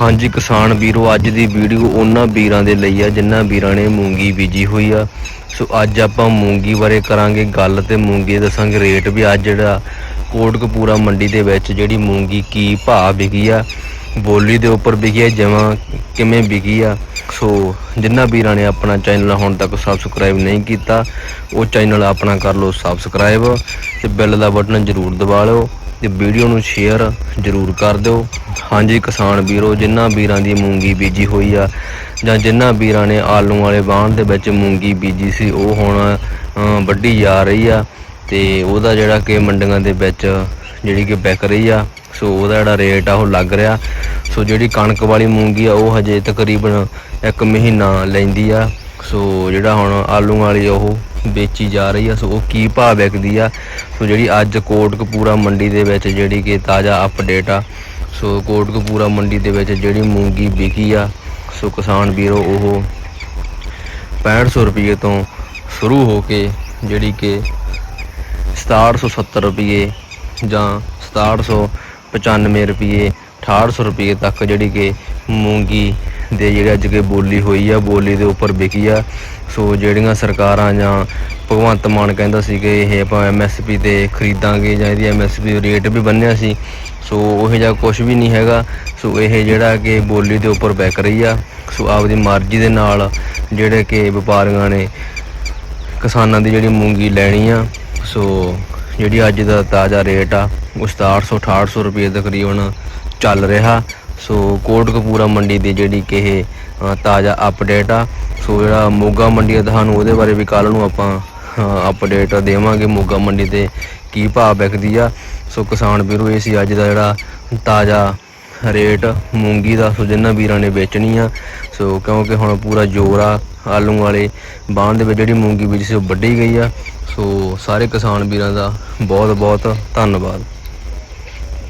ਹਾਂਜੀ, ਕਿਸਾਨ ਵੀਰੋ, ਅੱਜ ਦੀ ਵੀਡੀਓ ਉਹਨਾਂ ਵੀਰਾਂ ਦੇ ਲਈ ਆ, ਜਿਨ੍ਹਾਂ ਵੀਰਾਂ ਨੇ ਮੂੰਗੀ ਬੀਜੀ ਹੋਈ ਆ। ਸੋ ਅੱਜ ਆਪਾਂ ਮੂੰਗੀ ਬਾਰੇ ਕਰਾਂਗੇ ਗੱਲ ਤੇ ਮੂੰਗੀ ਦੱਸਾਂਗੇ ਰੇਟ ਵੀ। ਅੱਜ ਜਿਹੜਾ ਕੋਟਕਪੂਰਾ ਮੰਡੀ ਦੇ ਵਿੱਚ ਜਿਹੜੀ ਮੂੰਗੀ ਕੀ ਭਾਅ ਵਿਕੀ ਆ, ਬੋਲੀ ਦੇ ਉੱਪਰ ਵਿਕੀ ਆ, ਜਮਾਂ ਕਿਵੇਂ ਵਿਕੀ ਆ। ਸੋ ਜਿਨ੍ਹਾਂ ਵੀਰਾਂ ਨੇ ਆਪਣਾ ਚੈਨਲ ਹੁਣ ਤੱਕ ਸਬਸਕ੍ਰਾਈਬ ਨਹੀਂ ਕੀਤਾ, ਉਹ ਚੈਨਲ ਆਪਣਾ ਕਰ ਲਓ ਸਬਸਕ੍ਰਾਈਬ ਤੇ ਬੈਲ ਦਾ ਬਟਨ ਜ਼ਰੂਰ ਦਬਾ ਲਿਓ ਤੇ ਵੀਡੀਓ ਨੂੰ ਸ਼ੇਅਰ ਜ਼ਰੂਰ ਕਰ ਦਿਓ। ਹਾਂਜੀ ਕਿਸਾਨ ਵੀਰੋ ਜਿਨ੍ਹਾਂ ਵੀਰਾਂ ਦੀ ਮੂੰਗੀ ਬੀਜੀ ਹੋਈ ਆ ਜਾਂ ਜਿਨ੍ਹਾਂ ਵੀਰਾਂ ਨੇ ਆਲੂ ਵਾਲੇ ਬਾਣ ਦੇ ਵਿੱਚ ਮੂੰਗੀ ਬੀਜੀ ਸੀ ਉਹ ਹੁਣ ਅ, ਵੱਢੀ ਜਾ ਰਹੀ ਆ। ਤੇ ਉਹਦਾ ਜਿਹੜਾ ਕਿ ਮੰਡੀਆਂ ਦੇ ਵਿੱਚ ਜਿਹੜੀ ਕਿ ਵਿਕ ਰਹੀ ਆ ਸੋ ਉਹਦਾ ਜਿਹੜਾ ਰੇਟ ਆ ਉਹ ਲੱਗ ਰਿਹਾ। ਸੋ ਜਿਹੜੀ ਕਣਕ ਵਾਲੀ ਮੂੰਗੀ ਆ ਉਹ ਹਜੇ ਤਕਰੀਬਨ ਇੱਕ ਮਹੀਨਾ ਲੈਂਦੀ ਆ। ਸੋ ਜਿਹੜਾ ਹੁਣ ਆਲੂ ਵਾਲੀ ਉਹ ਵੇਚੀ ਜਾ ਰਹੀ ਆ। ਸੋ ਉਹ ਕੀ ਭਾਅ ਵਿਕਦੀ ਆ? ਸੋ ਜਿਹੜੀ ਅੱਜ ਕੋਟਕਪੂਰਾ ਮੰਡੀ ਦੇ ਵਿੱਚ ਜਿਹੜੀ ਕਿ ਤਾਜ਼ਾ ਅਪਡੇਟ ਆ ਸੋ ਕੋਟਕਪੂਰਾ ਮੰਡੀ ਦੇ ਵਿੱਚ ਜਿਹੜੀ ਮੂੰਗੀ ਵਿਕੀ ਆ, ਸੋ ਕਿਸਾਨ ਵੀਰੋ ਉਹ 6500 ਰੁਪਏ ਤੋਂ ਸ਼ੁਰੂ ਹੋ ਕੇ ਜਿਹੜੀ ਕਿ 6770 ਰੁਪਏ ਜਾਂ 6795 ਰੁਪਏ 6800 ਰੁਪਏ ਤੱਕ ਜਿਹੜੀ ਕਿ ਮੂੰਗੀ ਦੇ ਜਿਹੜੇ ਅੱਜ ਕੇ ਬੋਲੀ ਹੋਈ ਆ, ਬੋਲੀ ਦੇ ਉੱਪਰ ਵਿਕੀ ਆ। ਸੋ ਜਿਹੜੀਆਂ ਸਰਕਾਰਾਂ ਜਾਂ ਭਗਵੰਤ ਮਾਨ ਕਹਿੰਦਾ ਸੀ ਕਿ ਇਹ ਆਪਾਂ ਐਮਐਸਪੀ ਤੇ ਖਰੀਦਾਂਗੇ ਜਾਂ ਇਹਦੀ ਐਮਐਸਪੀ ਰੇਟ ਵੀ ਬੰਨਿਆ ਸੀ। ਸੋ ਉਹ ਜਿਹਾ ਕੁਝ ਵੀ ਨਹੀਂ ਹੈਗਾ। ਸੋ ਇਹ ਜਿਹੜਾ ਕਿ ਬੋਲੀ ਦੇ ਉੱਪਰ ਬੈਕ ਰਹੀ ਆ। ਸੋ ਆਪਦੀ ਮਰਜ਼ੀ ਦੇ ਨਾਲ ਜਿਹੜੇ ਕਿ ਵਪਾਰੀਆਂ ਨੇ ਕਿਸਾਨਾਂ ਦੀ ਜਿਹੜੀ ਮੂੰਗੀ ਲੈਣੀ ਆ। ਸੋ ਜਿਹੜੀ ਅੱਜ ਦਾ ਤਾਜ਼ਾ ਰੇਟ ਆ, ਉਹ 6700 6800 ਰੁਪਏ ਤਕਰੀਬਨ ਚੱਲ ਰਿਹਾ। ਸੋ ਕੋਟਕਪੂਰਾ ਮੰਡੀ ਦੀ ਜਿਹੜੀ ਕਿ ਇਹ ਤਾਜ਼ਾ ਅਪਡੇਟ ਆ। ਸੋ ਜਿਹੜਾ ਮੋਗਾ ਮੰਡੀ ਆ, ਤੁਹਾਨੂੰ ਉਹਦੇ ਬਾਰੇ ਵੀ ਕੱਲ ਨੂੰ ਆਪਾਂ ਅਪਡੇਟ ਦੇਵਾਂਗੇ ਮੋਗਾ ਮੰਡੀ ਤੇ ਕੀ ਭਾਅ ਵਿਕਦੀ ਆ। ਸੋ ਕਿਸਾਨ ਵੀਰੋ, ਇਹ ਸੀ ਅੱਜ ਦਾ ਜਿਹੜਾ ਤਾਜ਼ਾ ਰੇਟ ਮੂੰਗੀ ਦਾ, ਸੋ ਜਿਨ੍ਹਾਂ ਵੀਰਾਂ ਨੇ ਵੇਚਣੀ ਆ। ਸੋ ਕਿਉਂਕਿ ਹੁਣ ਪੂਰਾ ਜ਼ੋਰ ਆ ਆਲੂ ਵਾਲੇ ਬਾਣ ਦੇ ਵਿੱਚ ਜਿਹੜੀ ਮੂੰਗੀ ਬੀਜੀ ਸੀ ਉਹ ਵੱਢੀ ਗਈ ਆ। ਸੋ ਸਾਰੇ ਕਿਸਾਨ ਵੀਰਾਂ ਦਾ ਬਹੁਤ ਬਹੁਤ ਧੰਨਵਾਦ।